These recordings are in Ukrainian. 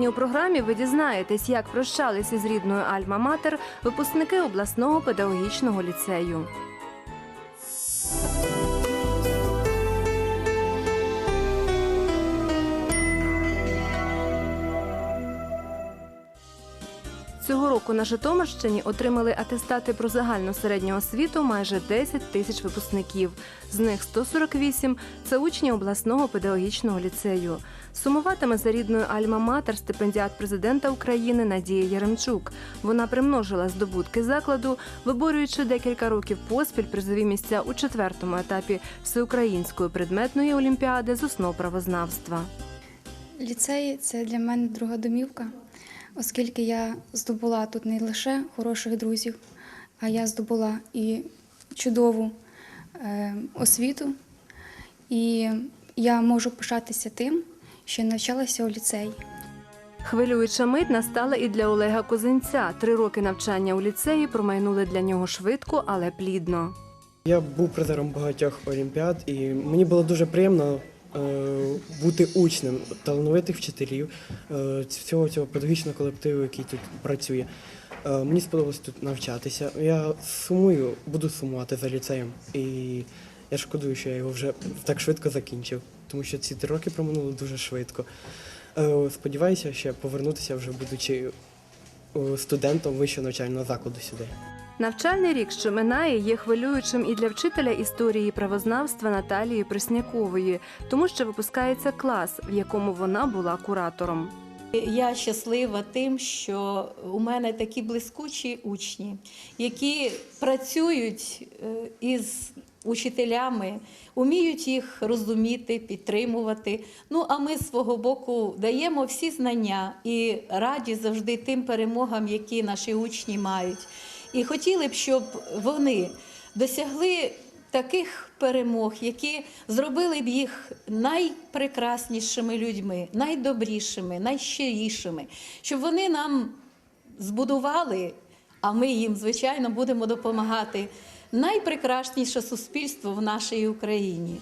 Сьогодні у програмі ви дізнаєтесь, як прощалися з рідною Альма-Матер випускники обласного педагогічного ліцею. Цього року на Житомирщині отримали атестати про загальну середню освіту майже 10 тисяч випускників. З них 148 – це учні обласного педагогічного ліцею. Сумуватиме за рідною Альма-Матер стипендіат президента України Надія Яремчук. Вона примножила здобутки закладу, виборюючи декілька років поспіль призові місця у четвертому етапі всеукраїнської предметної олімпіади з основ правознавства. Ліцей це для мене друга домівка, оскільки я здобула тут не лише хороших друзів, а я здобула і чудову е, освіту. І я можу пишатися тим, що навчалася у ліцеї. Хвилююча мить настала і для Олега Козинця. Три роки навчання у ліцеї промайнули для нього швидко, але плідно. Я був призером багатьох олімпіад, і мені було дуже приємно е, бути учнем талановитих вчителів е, всього цього педагогічного колективу, який тут працює. Е, мені сподобалось тут навчатися. Я сумую, буду сумувати за ліцеєм. І я шкодую, що я його вже так швидко закінчив, тому що ці три роки проминули дуже швидко. Е, сподіваюся, ще повернутися вже будучи е, студентом вищого навчального закладу сюди. Навчальний рік, що минає, є хвилюючим і для вчителя історії і правознавства Наталії Преснякової, тому що випускається клас, в якому вона була куратором. Я щаслива тим, що у мене такі блискучі учні, які працюють е, із учителями, уміють їх розуміти, підтримувати. Ну а ми з свого боку даємо всі знання і раді завжди тим перемогам, які наші учні мають. І хотіли б, щоб вони досягли таких перемог, які зробили б їх найпрекраснішими людьми, найдобрішими, найщирішими, щоб вони нам збудували, а ми їм, звичайно, будемо допомагати. Найпрекрасніше суспільство в нашій Україні.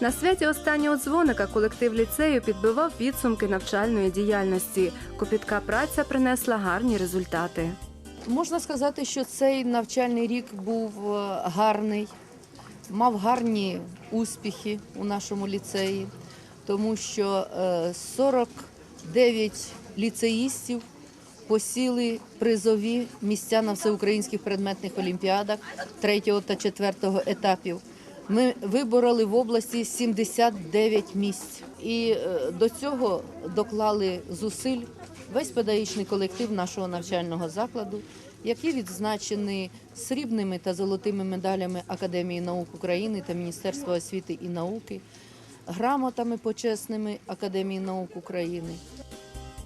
На святі останнього дзвоника колектив ліцею підбивав підсумки навчальної діяльності. Копітка праця принесла гарні результати. Можна сказати, що цей навчальний рік був е, гарний, мав гарні успіхи у нашому ліцеї, тому що е, 49 ліцеїстів посіли призові місця на всеукраїнських предметних олімпіадах 3 та 4 етапів. Ми вибороли в області 79 місць, і е, до цього доклали зусиль весь педагогічний колектив нашого навчального закладу, які відзначені срібними та золотими медалями Академії наук України та Міністерства освіти і науки, грамотами почесними Академії наук України.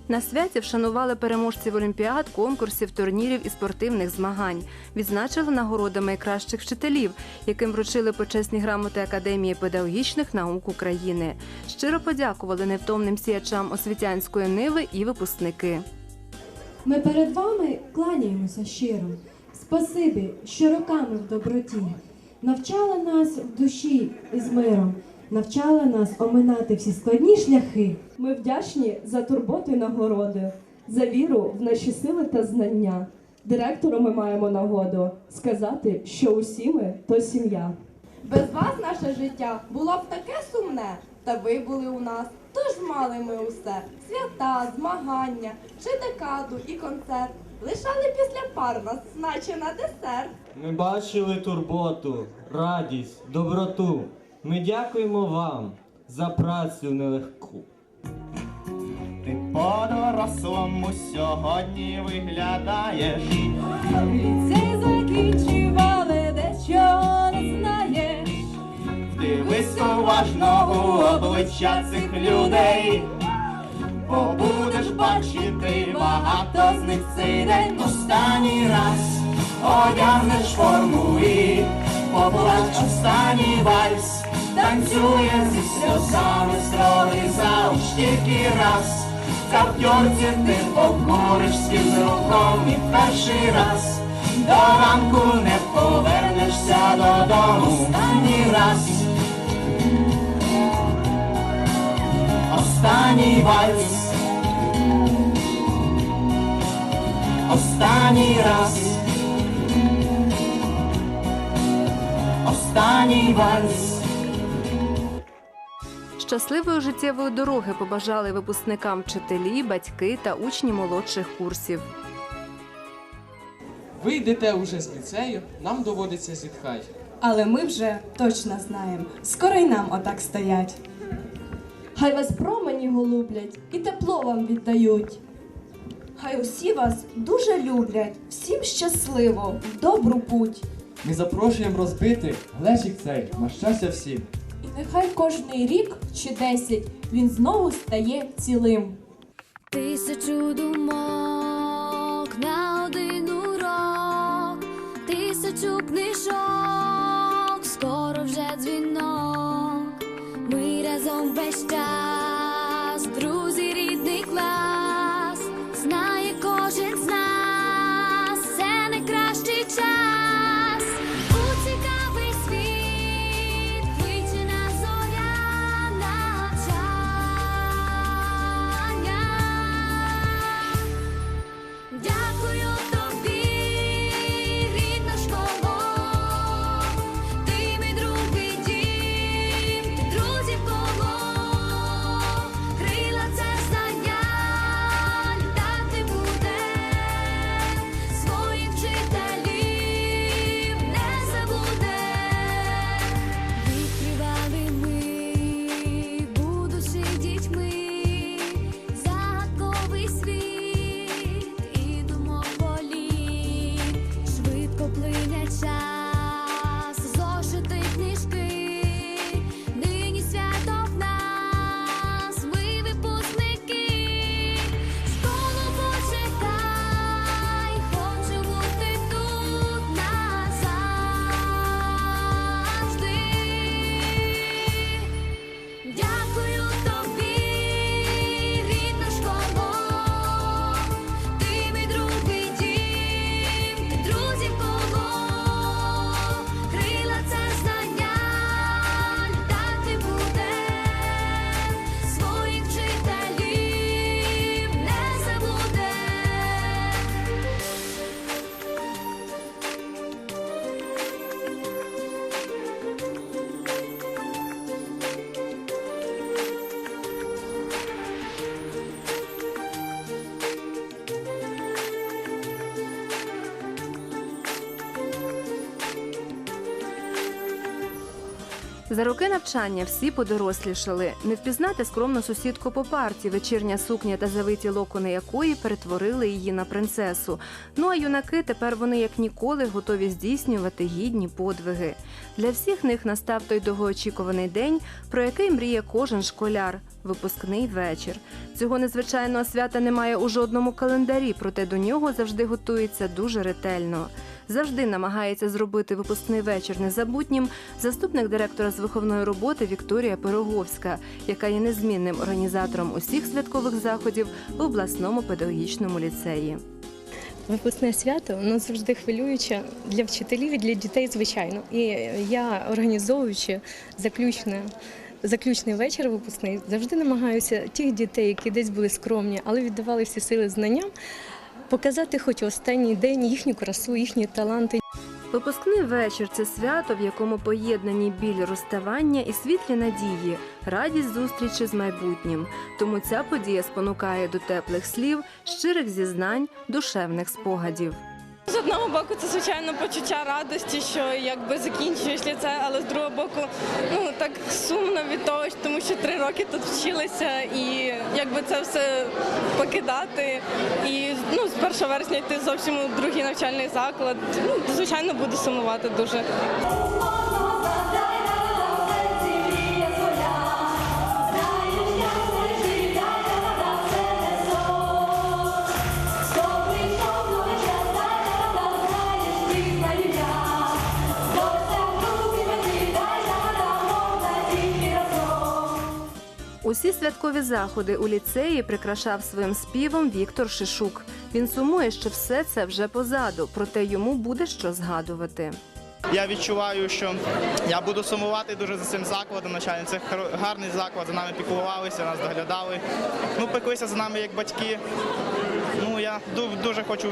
На святі вшанували переможців олімпіад, конкурсів, турнірів і спортивних змагань. Відзначили нагородами кращих вчителів, яким вручили почесні грамоти Академії педагогічних наук України. Щиро подякували невтомним сіячам освітянської ниви і випускники. Ми перед вами кланяємося щиро. Спасибі, що роками в доброті. Навчала нас в душі і з миром, навчала нас оминати всі складні шляхи. Ми вдячні за турботу нагороди, за віру в наші сили та знання. Директору ми маємо нагоду сказати, що усі ми то сім'я. Без вас наше життя було б таке сумне, та ви були у нас, тож мали ми усе свята, змагання, чи декаду і концерт. Лишали після пар нас, наче на десерт. Ми бачили турботу, радість, доброту. Ми дякуємо вам за працю нелегку. Ти по-дорослому сьогодні виглядаєш. Ліцей закінчували, дечого не знаєш. Дивись уважно у обличчя цих людей. Побудеш бачити багато з них цей день останній раз одягнеш форму і поплач останній вальс. Танцює зі сльозами строї зауч тільки раз. Каптьорці ти покоришся з руком і перший раз. До ранку не повернешся додому останній раз. Останній вальс останній раз. Останній вальс. Щасливої життєвої дороги побажали випускникам вчителі, батьки та учні молодших курсів. Ви йдете уже з ліцею, нам доводиться зітхать. Але ми вже точно знаємо, скоро й нам отак стоять. Хай вас промені голублять і тепло вам віддають. Хай усі вас дуже люблять, всім щасливо, в добру путь. Ми запрошуємо розбити глечик цей на щастя всім. І нехай кожний рік чи десять він знову стає цілим. Тисячу думок на один урок, тисячу книжок, За роки навчання всі подорослішали. Не впізнати скромну сусідку по парті, вечірня сукня та завиті локони якої перетворили її на принцесу. Ну а юнаки тепер вони як ніколи готові здійснювати гідні подвиги. Для всіх них настав той довгоочікуваний день, про який мріє кожен школяр випускний вечір. Цього незвичайного свята немає у жодному календарі, проте до нього завжди готується дуже ретельно. Завжди намагається зробити випускний вечір незабутнім заступник директора з виховної роботи Вікторія Пироговська, яка є незмінним організатором усіх святкових заходів в обласному педагогічному ліцеї. Випускне свято воно завжди хвилююче для вчителів і для дітей, звичайно. І я, організовуючи заключне. Заключний вечір випускний завжди намагаюся тих дітей, які десь були скромні, але віддавали всі сили знанням, показати хоч останній день їхню красу, їхні таланти. Випускний вечір це свято, в якому поєднані біль розставання і світлі надії, радість зустрічі з майбутнім. Тому ця подія спонукає до теплих слів, щирих зізнань, душевних спогадів. З одного боку, це звичайно почуття радості, що якби закінчуєш ліце, але з другого боку, ну так сумно від того, тому що три роки тут вчилися, і якби це все покидати. І ну з 1 вересня йти зовсім у другий навчальний заклад. Ну звичайно, буду сумувати дуже. Усі святкові заходи у ліцеї прикрашав своїм співом Віктор Шишук. Він сумує, що все це вже позаду, проте йому буде що згадувати. Я відчуваю, що я буду сумувати дуже за цим закладом. Начальник це гарний заклад, за нами піклувалися, нас доглядали. Ну, пеклися за нами як батьки. Ну я дуже хочу,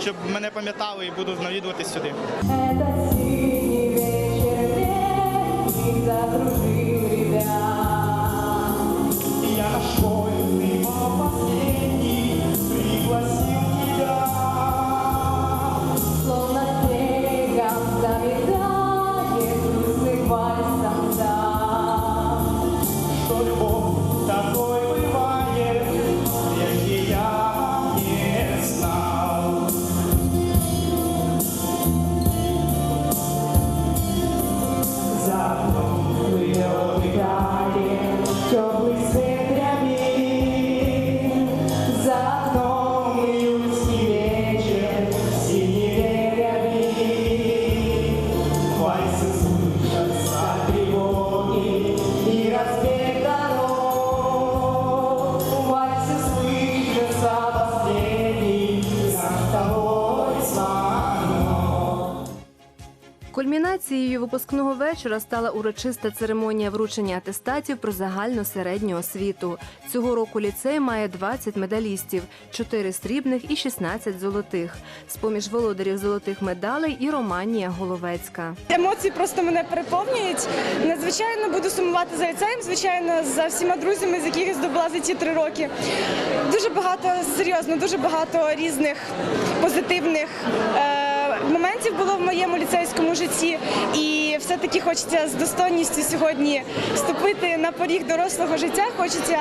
щоб мене пам'ятали і буду навідуватись сюди. Кульмінацією випускного вечора стала урочиста церемонія вручення атестатів про загальну середню освіту. Цього року ліцей має 20 медалістів, 4 срібних і 16 золотих. З-поміж володарів золотих медалей і Романія Головецька. Емоції просто мене переповнюють. Надзвичайно буду сумувати за ліцеєм, звичайно, за всіма друзями, з яких я здобула за ці три роки. Дуже багато серйозно, дуже багато різних позитивних. Е- Моментів було в моєму ліцейському житті, і все-таки хочеться з достойністю сьогодні вступити на поріг дорослого життя. Хочеться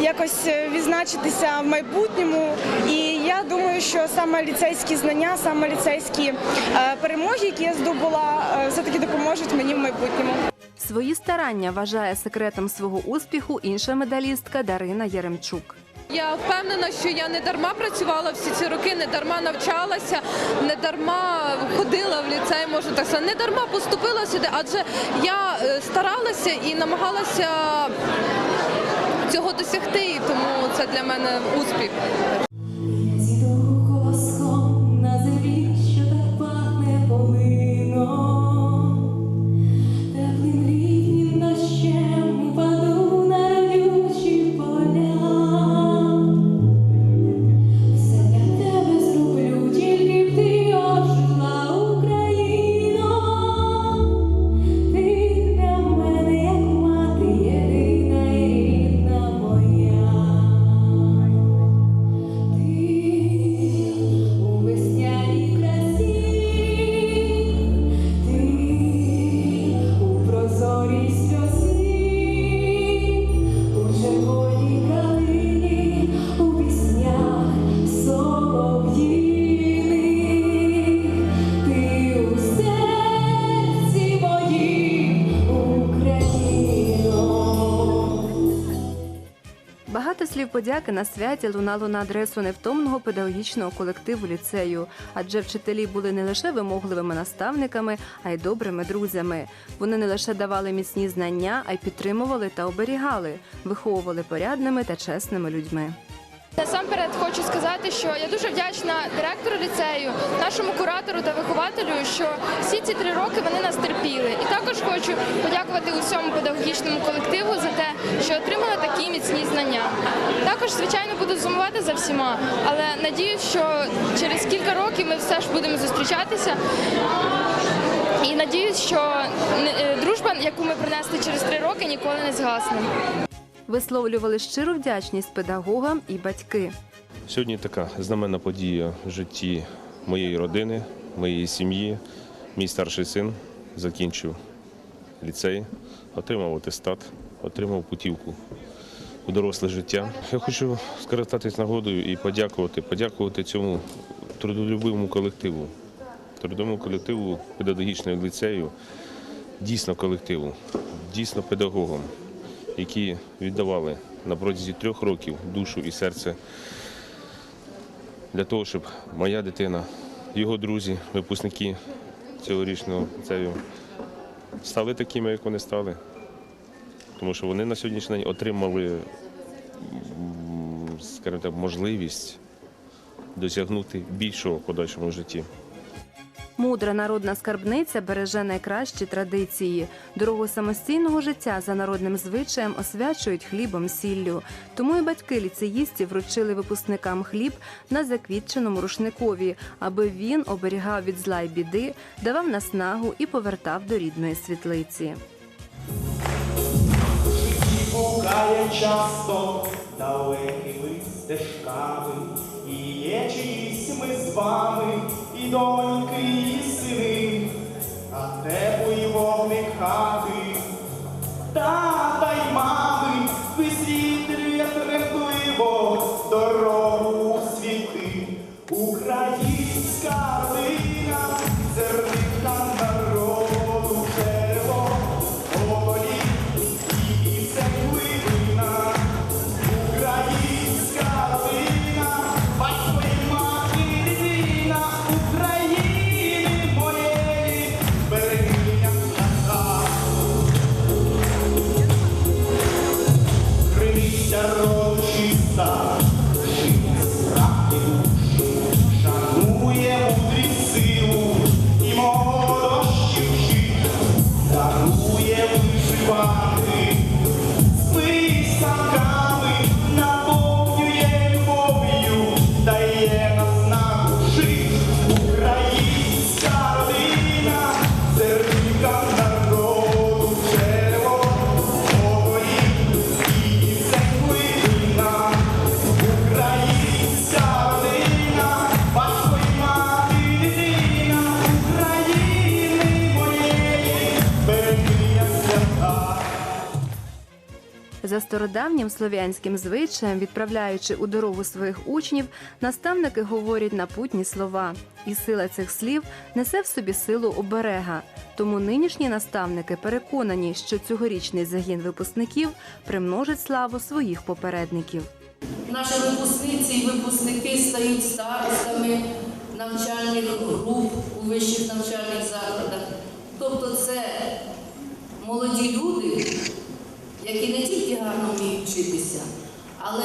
якось е, відзначитися в майбутньому. І я думаю, що саме ліцейські знання, саме ліцейські е, перемоги, які я здобула, е, все-таки допоможуть мені в майбутньому. Свої старання вважає секретом свого успіху інша медалістка Дарина Яремчук. Я впевнена, що я не дарма працювала всі ці роки, не дарма навчалася, не дарма ходила в ліцей, можна так сказати, не дарма поступила сюди, адже я е, старалася і намагалася цього досягти, і тому це для мене успіх. Подяки на святі лунало на адресу невтомного педагогічного колективу ліцею, адже вчителі були не лише вимогливими наставниками, а й добрими друзями. Вони не лише давали міцні знання, а й підтримували та оберігали, виховували порядними та чесними людьми. Насамперед хочу сказати, що я дуже вдячна директору ліцею, нашому куратору та вихователю, що всі ці три роки вони нас терпіли. І також хочу подякувати усьому педагогічному колективу за те, що отримали такі міцні знання. Також, звичайно, буду сумувати за всіма, але надіюсь, що через кілька років ми все ж будемо зустрічатися. І надіюсь, що е, дружба, яку ми принесли через три роки, ніколи не згасне. Висловлювали щиру вдячність педагогам і батьки. Сьогодні така знаменна подія в житті моєї родини, моєї сім'ї. Мій старший син закінчив ліцей, отримав атестат, отримав путівку у доросле життя. Я хочу скористатись нагодою і подякувати, подякувати цьому трудолюбивому колективу, трудовому колективу педагогічного ліцею, дійсно колективу, дійсно педагогам, які віддавали на протязі трьох років душу і серце для того, щоб моя дитина, його друзі, випускники цьогорічного ліцею стали такими, як вони стали. Тому що вони на сьогоднішній день отримали, скажімо так, можливість досягнути більшого в подальшому житті. Мудра народна скарбниця береже найкращі традиції. Дорогу самостійного життя за народним звичаєм освячують хлібом сіллю. Тому і батьки ліцеїстів вручили випускникам хліб на заквітченому рушникові, аби він оберігав від зла й біди, давав наснагу і повертав до рідної світлиці. Гукає часто далекими стежками, і є чиїсь ми з вами, доньки, і сини, а теплий вогник хати, За стародавнім слов'янським звичаєм, відправляючи у дорогу своїх учнів, наставники говорять напутні слова, і сила цих слів несе в собі силу оберега. Тому нинішні наставники переконані, що цьогорічний загін випускників примножить славу своїх попередників. Наші випускниці і випускники стають старостами навчальних груп у вищих навчальних закладах. Тобто це молоді люди, які не тільки гарно вміють вчитися, але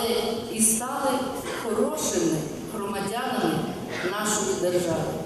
і стали хорошими громадянами нашої держави.